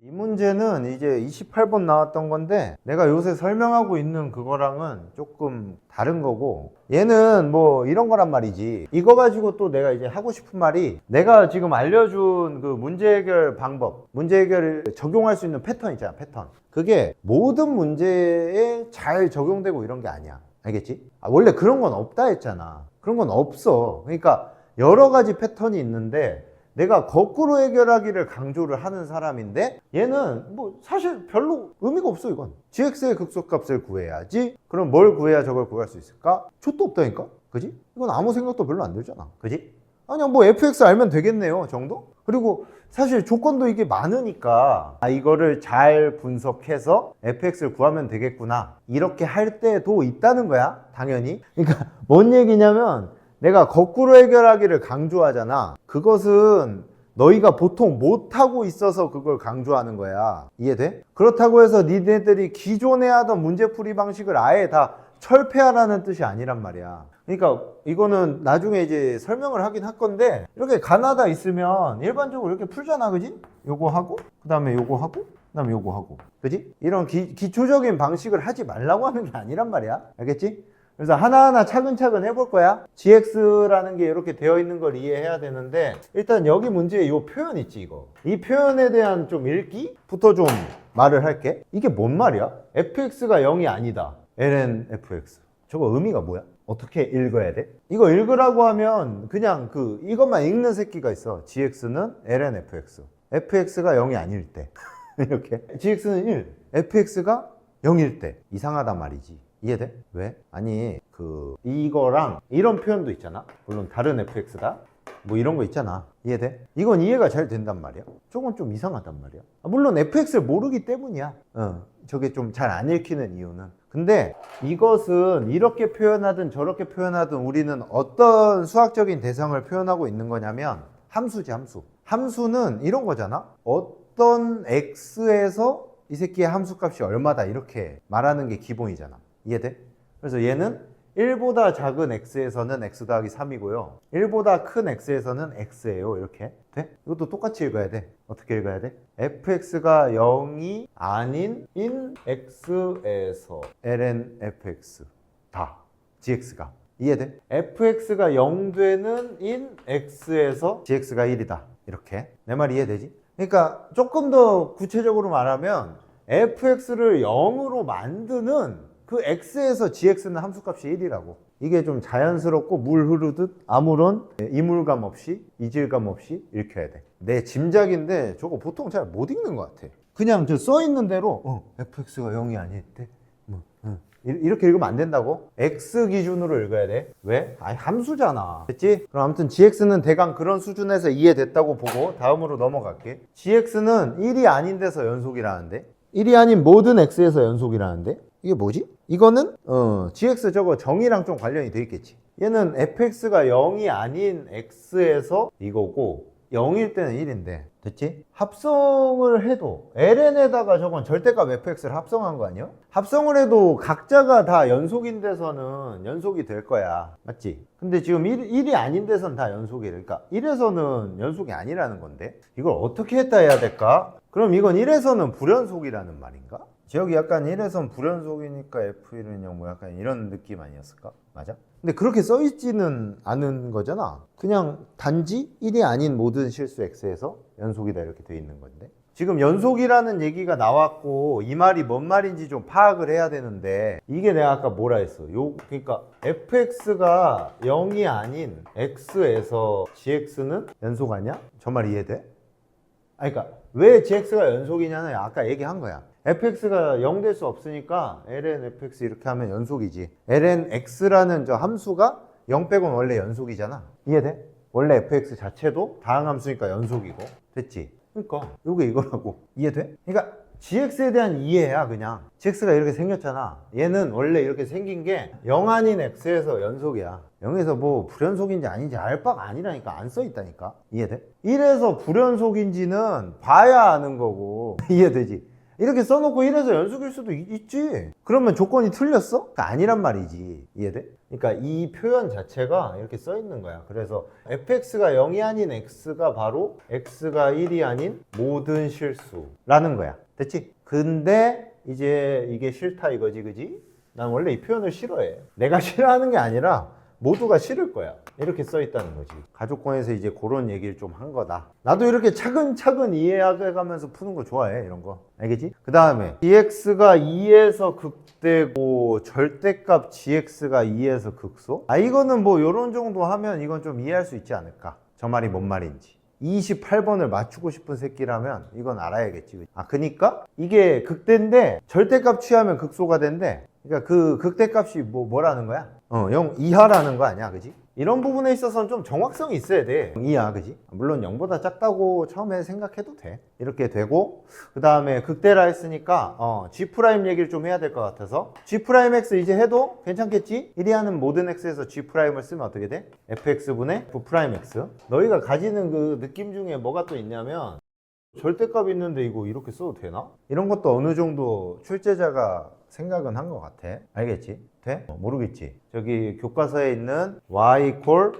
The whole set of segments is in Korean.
이 문제는 이제 28번 나왔던 건데 내가 요새 설명하고 있는 그거랑은 조금 다른 거고 얘는 뭐 이런 거란 말이지. 이거 가지고 또 내가 이제 하고 싶은 말이 내가 지금 알려준 그 문제 해결 방법 문제 해결을 적용할 수 있는 패턴 있잖아 패턴. 그게 모든 문제에 잘 적용되고 이런 게 아니야. 알겠지? 아, 원래 그런 건 없다 했잖아. 그런 건 없어. 그러니까 여러 가지 패턴이 있는데 내가 거꾸로 해결하기를 강조를 하는 사람인데 얘는 뭐 사실 별로 의미가 없어 이건 gx의 극소값을 구해야지 그럼 뭘 구해야 저걸 구할 수 있을까? 족도 없다니까 그지? 이건 아무 생각도 별로 안 들잖아 그지? 아니야 뭐 fx 알면 되겠네요 정도? 그리고 사실 조건도 이게 많으니까 아 이거를 잘 분석해서 fx를 구하면 되겠구나 이렇게 할 때도 있다는 거야 당연히 그러니까 뭔 얘기냐면 내가 거꾸로 해결하기를 강조하잖아. 그것은 너희가 보통 못하고 있어서 그걸 강조하는 거야. 이해돼? 그렇다고 해서 니네들이 기존에 하던 문제풀이 방식을 아예 다 철폐하라는 뜻이 아니란 말이야. 그러니까 이거는 나중에 이제 설명을 하긴 할 건데 이렇게 가나다 있으면 일반적으로 이렇게 풀잖아. 그지? 요거 하고 그 다음에 요거 하고 그 다음에 요거 하고 그지? 이런 기, 기초적인 방식을 하지 말라고 하는 게 아니란 말이야. 알겠지? 그래서 하나하나 차근차근 해볼 거야. gx라는 게 이렇게 되어 있는 걸 이해해야 되는데 일단 여기 문제에 이 표현 있지 이거. 이 표현에 대한 좀 읽기부터 좀 말을 할게. 이게 뭔 말이야? fx가 0이 아니다. ln fx. 저거 의미가 뭐야? 어떻게 읽어야 돼? 이거 읽으라고 하면 그냥 그 이것만 읽는 새끼가 있어. gx는 ln fx. fx가 0이 아닐 때. 이렇게. gx는 1. fx가 0일 때. 이상하단 말이지. 이해돼? 왜? 아니 그 이거랑 이런 표현도 있잖아. 물론 다른 fx다. 뭐 이런 거 있잖아. 이해돼? 이건 이해가 잘 된단 말이야. 저건 좀 이상하단 말이야. 아, 물론 fx를 모르기 때문이야. 어, 저게 좀 잘 안 읽히는 이유는. 근데 이것은 이렇게 표현하든 저렇게 표현하든 우리는 어떤 수학적인 대상을 표현하고 있는 거냐면 함수지 함수. 함수는 이런 거잖아. 어떤 x에서 이 새끼의 함수값이 얼마다 이렇게 말하는 게 기본이잖아 이해돼? 그래서 얘는 1보다 작은 x에서는 x 더하기 3이고요. 1보다 큰 x에서는 x예요. 이렇게. 돼? 이것도 똑같이 읽어야 돼. 어떻게 읽어야 돼? fx가 0이 아닌 in x에서 ln fx 다 gx가 이해돼? fx가 0 되는 in x에서 gx가 1이다. 이렇게. 내 말 이해되지? 그러니까 조금 더 구체적으로 말하면 fx를 0으로 만드는 그 x에서 gx는 함수값이 1이라고. 이게 좀 자연스럽고 물 흐르듯 아무런 이물감 없이 이질감 없이 읽혀야 돼 내 짐작인데 저거 보통 잘 못 읽는 것 같아. 그냥 저 써 있는 대로 어, fx가 0이 아닐 때 뭐, 응. 이- 이렇게 읽으면 안 된다고? x 기준으로 읽어야 돼 왜? 아니 함수잖아 됐지? 그럼 아무튼 gx는 대강 그런 수준에서 이해됐다고 보고 다음으로 넘어갈게 gx는 1이 아닌 데서 연속이라는데 1이 아닌 모든 x에서 연속이라는데 이게 뭐지? 이거는 어, gx 저거 정의랑 좀 관련이 돼 있겠지. 얘는 fx가 0이 아닌 x에서 이거고 0일 때는 1인데 됐지? 합성을 해도 ln에다가 저건 절대값 fx를 합성한 거 아니야? 합성을 해도 각자가 다 연속인 데서는 연속이 될 거야. 맞지? 근데 지금 1, 1이 아닌 데선 다 연속이래. 그러니까 1에서는 연속이 아니라는 건데 이걸 어떻게 했다 해야 될까? 그럼 이건 1에서는 불연속이라는 말인가? 지역이 약간 1에선 불연속이니까 F1은 0, 뭐 약간 이런 느낌 아니었을까? 맞아? 근데 그렇게 써있지는 않은 거잖아. 그냥 단지 1이 아닌 모든 실수 X에서 연속이다 이렇게 돼 있는 건데. 지금 연속이라는 얘기가 나왔고 이 말이 뭔 말인지 좀 파악을 해야 되는데 이게 내가 아까 뭐라 했어? 요 그러니까 fx가 0이 아닌 x에서 gx는 연속 아니야? 저 말 이해돼? 아니, 그러니까 왜 gx가 연속이냐는 아까 얘기한 거야. Fx가 0 될 수 없으니까 ln fx 이렇게 하면 연속이지. ln x라는 저 함수가 0 빼고는 원래 연속이잖아. 이해돼? 원래 fx 자체도 다항 함수니까 연속이고. 됐지? 그러니까 이게 이거라고. 이해돼? 그러니까 gx에 대한 이해야 그냥. gx가 이렇게 생겼잖아. 얘는 원래 이렇게 생긴 게 0 아닌 x에서 연속이야. 0에서 뭐 불연속인지 아닌지 알 바가 아니라니까 안 써 있다니까. 이해돼? 1에서 불연속인지는 봐야 아는 거고. 이해되지? 이렇게 써놓고 1에서 연속일 수도 있- 있지. 그러면 조건이 틀렸어? 그러니까 아니란 말이지. 이해돼? 그러니까 이 표현 자체가 이렇게 써 있는 거야. 그래서 fx가 0이 아닌 x가 바로 x가 1이 아닌 모든 실수라는 거야. 됐지? 근데 이제 이게 싫다 이거지, 그지? 난 원래 이 표현을 싫어해. 내가 싫어하는 게 아니라 모두가 싫을 거야. 이렇게 써 있다는 거지. 가족권에서 이제 그런 얘기를 좀 한 거다. 나도 이렇게 차근차근 이해해 가면서 푸는 거 좋아해. 이런 거. 알겠지? 그 다음에 dx가 2에서 극대고 절대값 gx가 2에서 극소? 아 이거는 뭐 요런 정도 하면 이건 좀 이해할 수 있지 않을까? 저 말이 뭔 말인지. 28번을 맞추고 싶은 새끼라면 이건 알아야겠지. 아, 그니까 이게 극대인데 절대값 취하면 극소가 된대. 그러니까 그 극대값이 뭐 뭐라는 거야? 어, 0 이하라는 거 아니야, 그지? 이런 부분에 있어서는 좀 정확성이 있어야 돼. 0 이하, 그지? 물론 0보다 작다고 처음에 생각해도 돼. 이렇게 되고 그 다음에 극대라 했으니까 어, G 얘기를 좀 해야 될 것 같아서 G 프라임 X 이제 해도 괜찮겠지? 1이 하는 모든 X에서 G 프라임을 쓰면 어떻게 돼? fx분의 f 프라임 X. 너희가 가지는 그 느낌 중에 뭐가 또 있냐면 절대값 있는데 이거 이렇게 써도 되나? 이런 것도 어느 정도 출제자가 생각은 한 것 같아. 알겠지? 돼? 어, 모르겠지? 저기 교과서에 있는 y equal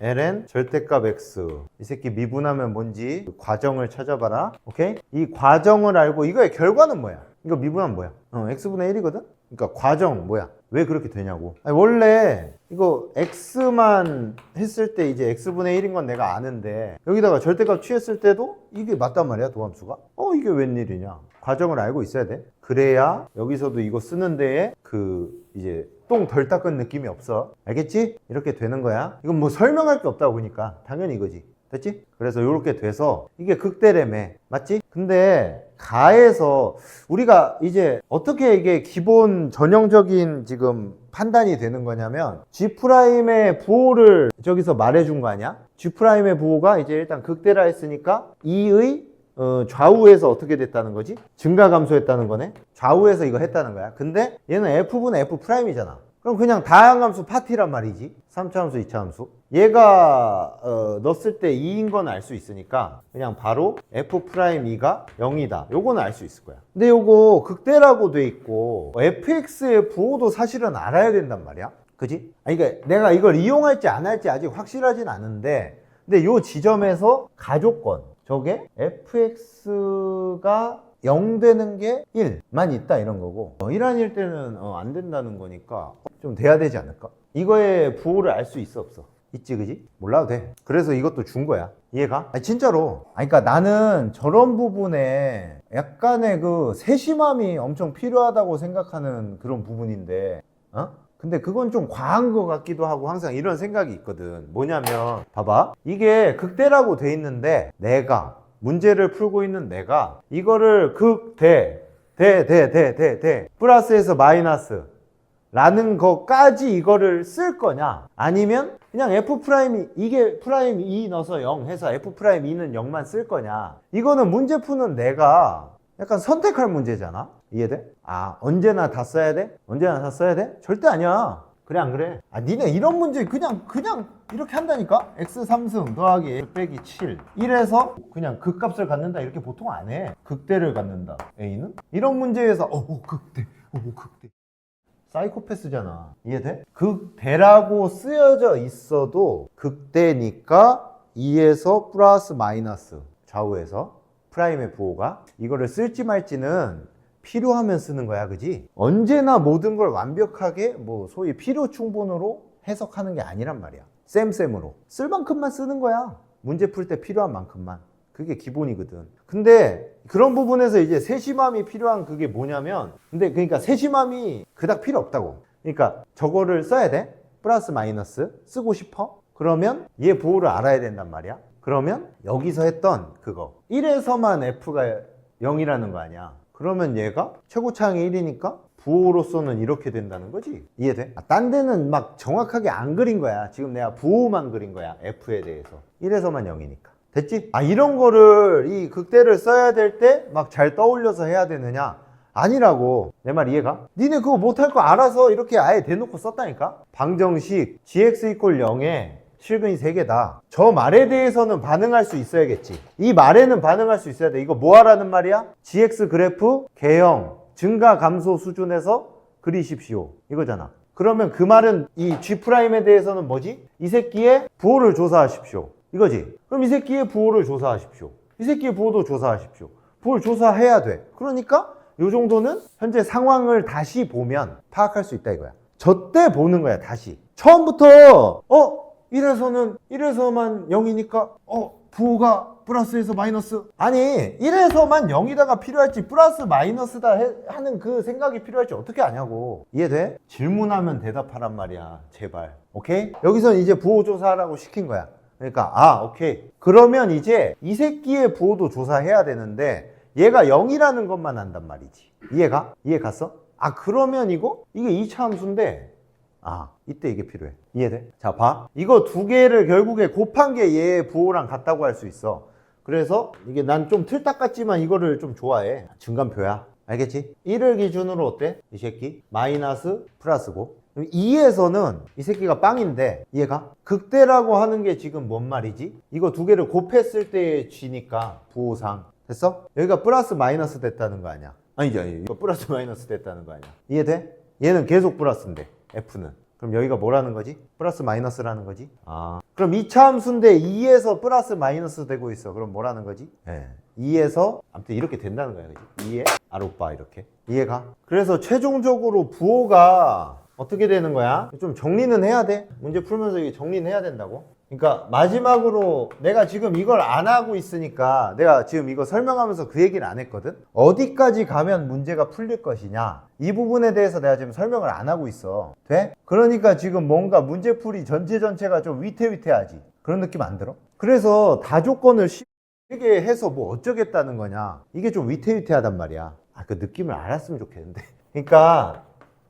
ln 절대값 x 이 새끼 미분하면 뭔지 그 과정을 찾아봐라. 오케이? 이 과정을 알고 이거의 결과는 뭐야? 이거 미분하면 뭐야? 어, x분의 1이거든? 그러니까 과정 뭐야? 왜 그렇게 되냐고. 아니, 원래 이거 x만 했을 때 이제 x분의 1인 건 내가 아는데 여기다가 절대값 취했을 때도 이게 맞단 말이야 도함수가. 어 이게 웬일이냐. 과정을 알고 있어야 돼. 그래야 여기서도 이거 쓰는 데에 그 이제 똥 덜 닦은 느낌이 없어. 알겠지? 이렇게 되는 거야. 이건 뭐 설명할 게 없다고 보니까 당연히 이거지. 됐지? 그래서 이렇게 돼서 이게 극대래매 맞지? 근데 가에서 우리가 이제 어떻게 이게 기본 전형적인 지금 판단이 되는 거냐면 G 프라임의 부호를 저기서 말해준 거 아니야? G 프라임의 부호가 이제 일단 극대라 했으니까 2의 어, 좌우에서 어떻게 됐다는 거지? 증가 감소했다는 거네. 좌우에서 이거 했다는 거야. 근데 얘는 f분의 f 프라임이잖아. 그럼 그냥 다항함수 파티란 말이지. 3차 함수, 2차 함수. 얘가 어, 넣었을 때 2인 건 알 수 있으니까 그냥 바로 f 프라임 2가 0이다. 요거는 알 수 있을 거야. 근데 요거 극대라고 돼 있고 fx의 부호도 사실은 알아야 된단 말이야. 그지? 아니, 그러니까 내가 이걸 이용할지 안 할지 아직 확실하진 않은데 근데 요 지점에서 가족권 저게 fx가 0 되는 게 1만 있다 이런 거고 어, 1 아닐 때는 어, 안 된다는 거니까 좀 돼야 되지 않을까? 이거의 부호를 알 수 있어 없어? 있지 그지? 몰라도 돼 그래서 이것도 준 거야 이해가? 아니 진짜로 아니 그러니까 나는 저런 부분에 약간의 그 세심함이 엄청 필요하다고 생각하는 그런 부분인데 어? 근데 그건 좀 과한 것 같기도 하고 항상 이런 생각이 있거든. 뭐냐면, 봐봐. 이게 극대라고 돼 있는데, 내가, 문제를 풀고 있는 내가, 이거를 극 대, 대, 대, 대, 대, 대, 플러스에서 마이너스, 라는 것까지 이거를 쓸 거냐? 아니면 그냥 f 프라임이 이게 프라임 2 넣어서 0 해서 f 프라임 2는 0만 쓸 거냐? 이거는 문제 푸는 내가 약간 선택할 문제잖아. 이해돼? 아 언제나 다 써야 돼? 언제나 다 써야 돼? 절대 아니야. 그래 안 그래? 아 니네 이런 문제 그냥 그냥 이렇게 한다니까? x 3승 더하기 빼기 7 1에서 그냥 극값을 갖는다 이렇게 보통 안 해. 극대를 갖는다. A는? 이런 문제에서 어 극대, 어 극대. 사이코패스잖아. 이해돼? 극대라고 쓰여져 있어도 극대니까 2에서 플러스 마이너스 좌우에서 프라임의 부호가 이거를 쓸지 말지는 필요하면 쓰는 거야, 그지? 언제나 모든 걸 완벽하게 뭐 소위 필요 충분으로 해석하는 게 아니란 말이야. 쌤쌤으로 쓸 만큼만 쓰는 거야. 문제 풀 때 필요한 만큼만. 그게 기본이거든. 근데 그런 부분에서 이제 세심함이 필요한 그게 뭐냐면, 근데 그러니까 세심함이 그닥 필요 없다고. 그러니까 저거를 써야 돼. 플러스 마이너스 쓰고 싶어? 그러면 얘 부호를 알아야 된단 말이야. 그러면 여기서 했던 그거 1에서만 f가 0이라는 거 아니야. 그러면 얘가 최고차항이 1이니까 부호로서는 이렇게 된다는 거지. 이해돼? 아, 딴 데는 막 정확하게 안 그린 거야. 지금 내가 부호만 그린 거야. f에 대해서. 1에서만 0이니까. 됐지? 아, 이런 거를 이 극대를 써야 될 때 막 잘 떠올려서 해야 되느냐? 아니라고. 내 말 이해가? 니네 그거 못할 거 알아서 이렇게 아예 대놓고 썼다니까? 방정식 gx 이퀄 0에 실근이 3개다. 저 말에 대해서는 반응할 수 있어야겠지. 이 말에는 반응할 수 있어야 돼. 이거 뭐 하라는 말이야? GX 그래프 개형 증가 감소 수준에서 그리십시오. 이거잖아. 그러면 그 말은 이 G'에 대해서는 뭐지? 이 새끼의 부호를 조사하십시오. 이거지. 그럼 이 새끼의 부호를 조사하십시오. 이 새끼의 부호도 조사하십시오. 부호를 조사해야 돼. 그러니까 요 정도는 현재 상황을 다시 보면 파악할 수 있다 이거야. 저 때 보는 거야, 다시. 처음부터 어, 1에서는 1에서만 0이니까 어, 부호가 플러스에서 마이너스. 아니, 1에서만 0이다가 필요할지 플러스 마이너스다 해- 하는 그 생각이 필요할지 어떻게 아냐고. 이해돼? 질문하면 대답하란 말이야. 제발. 오케이? 여기선 이제 부호 조사하라고 시킨 거야. 그러니까 아, 오케이. 그러면 이제 이 새끼의 부호도 조사해야 되는데 얘가 0이라는 것만 안단 말이지. 이해가? 이해 갔어? 아, 그러면 이거? 이게 2차 함수인데 아, 이때 이게 필요해. 이해돼? 자, 봐. 이거 두 개를 결국에 곱한 게 얘의 부호랑 같다고 할 수 있어. 그래서 이게 난 좀 틀딱 같지만 이거를 좀 좋아해. 증감표야. 알겠지? 1을 기준으로 어때? 이 새끼. 마이너스 플러스고. 2에서는 이 새끼가 빵인데 이해가? 극대라고 하는 게 지금 뭔 말이지? 이거 두 개를 곱했을 때의 G니까 부호상. 됐어? 여기가 플러스 마이너스 됐다는 거 아니야? 아니지, 아니 이거 플러스 마이너스 됐다는 거 아니야? 이해돼? 얘는 계속 플러스인데 F는. 그럼 여기가 뭐라는 거지? 플러스 마이너스라는 거지? 아. 그럼 2차 함수인데 2에서 플러스 마이너스 되고 있어. 그럼 뭐라는 거지? 예. 2에서 아무튼 이렇게 된다는 거야. 그지? 2에 아로빠 이렇게. 이해가? 그래서 최종적으로 부호가 어떻게 되는 거야? 좀 정리는 해야 돼. 문제 풀면서 이게 정리는 해야 된다고. 그러니까 마지막으로 내가 지금 이걸 안 하고 있으니까 내가 지금 이거 설명하면서 그 얘기를 안 했거든. 어디까지 가면 문제가 풀릴 것이냐. 이 부분에 대해서 내가 지금 설명을 안 하고 있어. 돼? 그러니까 지금 뭔가 문제풀이 전체 전체가 좀 위태위태하지. 그런 느낌 안 들어? 그래서 다조건을 쉽게 해서 뭐 어쩌겠다는 거냐. 이게 좀 위태위태하단 말이야. 아, 그 느낌을 알았으면 좋겠는데. 그러니까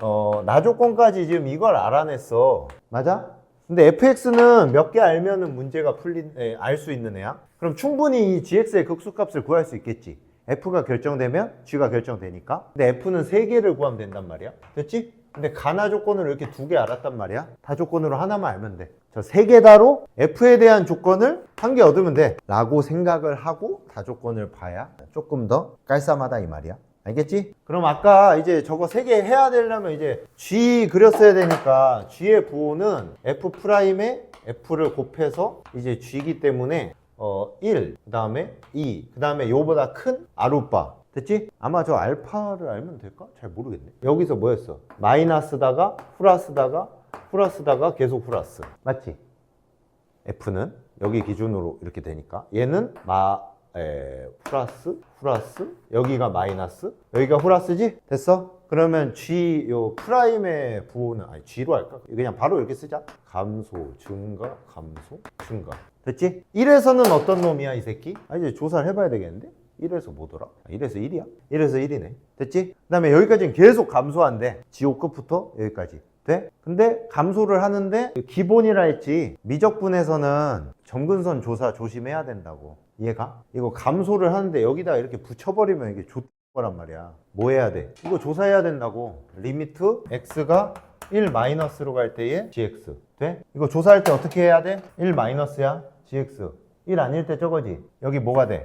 어, 나조건까지 지금 이걸 알아냈어. 맞아? 근데 fx는 몇 개 알면은 문제가 풀린, 알 수 있는 애야? 그럼 충분히 이 gx의 극수값을 구할 수 있겠지. f가 결정되면 g가 결정되니까. 근데 f는 세 개를 구하면 된단 말이야. 됐지? 근데 가나 조건을 이렇게 두 개 알았단 말이야. 다 조건으로 하나만 알면 돼. 저 세 개 다로 f에 대한 조건을 한 개 얻으면 돼. 라고 생각을 하고 다 조건을 봐야 조금 더 깔쌈하다 이 말이야. 알겠지? 그럼 아까 이제 저거 세 개 해야 되려면 이제 G 그렸어야 되니까 G의 부호는 F'에 F를 곱해서 이제 G이기 때문에 어 1, 그 다음에 2, 그 다음에 요보다 큰 아루파 됐지? 아마 저 알파를 알면 될까? 잘 모르겠네 여기서 뭐였어? 마이너스다가 플러스다가 플러스다가 계속 플러스 맞지? F는 여기 기준으로 이렇게 되니까 얘는 마 에, 플러스 플러스 여기가 마이너스 여기가 플러스지 됐어 그러면 g 요 프라임의 부호는 아니 g로 할까 그냥 바로 이렇게 쓰자 감소 증가 감소 증가 됐지 1에서는 어떤 놈이야 이 새끼 아 이제 조사를 해봐야 되겠는데 1에서 뭐더라? 아, 1에서 1이야? 1에서 1이네. 됐지? 그 다음에 여기까지는 계속 감소한대. 지호 끝부터 여기까지. 돼? 근데 감소를 하는데 기본이라 했지. 미적분에서는 점근선 조사 조심해야 된다고. 이해가? 이거 감소를 하는데 여기다 이렇게 붙여버리면 이게 좋 거란 말이야. 뭐 해야 돼? 이거 조사해야 된다고. 리미트 x가 1 마이너스로 갈 때의 gx. 돼? 이거 조사할 때 어떻게 해야 돼? 1 마이너스야 gx. 1 아닐 때 저거지. 여기 뭐가 돼?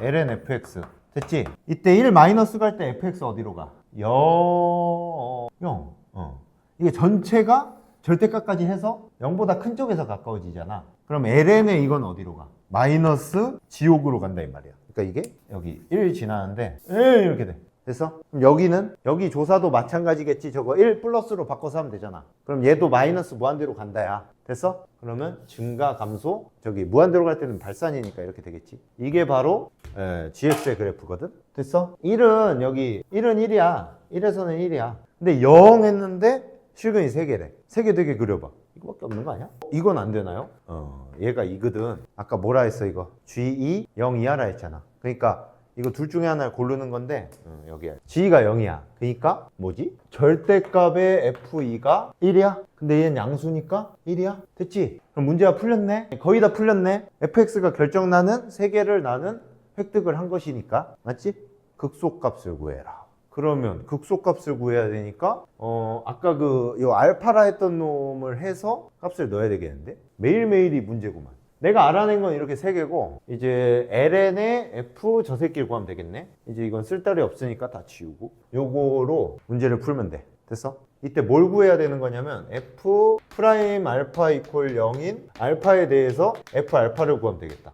ln fx. 됐지? 이때 1 마이너스 갈 때 fx 어디로 가? 0. 0. 어. 이게 전체가 절대값까지 해서 0보다 큰 쪽에서 가까워지잖아. 그럼 ln의 이건 어디로 가? 마이너스 지옥으로 간다 이 말이야. 그러니까 이게 여기 1 지나는데 1 이렇게 돼. 됐어? 그럼 여기는 여기 조사도 마찬가지겠지. 저거 1 플러스로 바꿔서 하면 되잖아. 그럼 얘도 마이너스 무한대로 간다야. 됐어? 그러면 증가 감소 저기 무한대로 갈 때는 발산이니까 이렇게 되겠지. 이게 바로 에, GX의 그래프거든. 됐어? 1은 여기 1은 1이야. 1에서는 1이야. 근데 0 했는데 실근이 3개래. 3개 되게 그려봐. 이거밖에 없는 거 아니야? 이건 안 되나요? 어, 얘가 이거든. 아까 뭐라 했어 이거? G2 0 이하라 했잖아. 그러니까 이거 둘 중에 하나를 고르는 건데 어, 여기야. G가 0이야. 그러니까 뭐지? 절대값의 F2가 1이야. 근데 얘는 양수니까 1이야. 됐지? 그럼 문제가 풀렸네. 거의 다 풀렸네. fx가 결정나는 세 개를 나는 획득을 한 것이니까 맞지? 극소값을 구해라. 그러면 극소값을 구해야 되니까 어 아까 그 요 알파라 했던 놈을 해서 값을 넣어야 되겠는데? 매일매일이 문제구만. 내가 알아낸 건 이렇게 세 개고 이제 ln의 f 저 새끼를 구하면 되겠네? 이제 이건 쓸데리 없으니까 다 지우고 요거로 문제를 풀면 돼. 됐어? 이때 뭘 구해야 되는 거냐면 f 프라임 알파 이퀄 0인 알파에 대해서 f 알파를 구하면 되겠다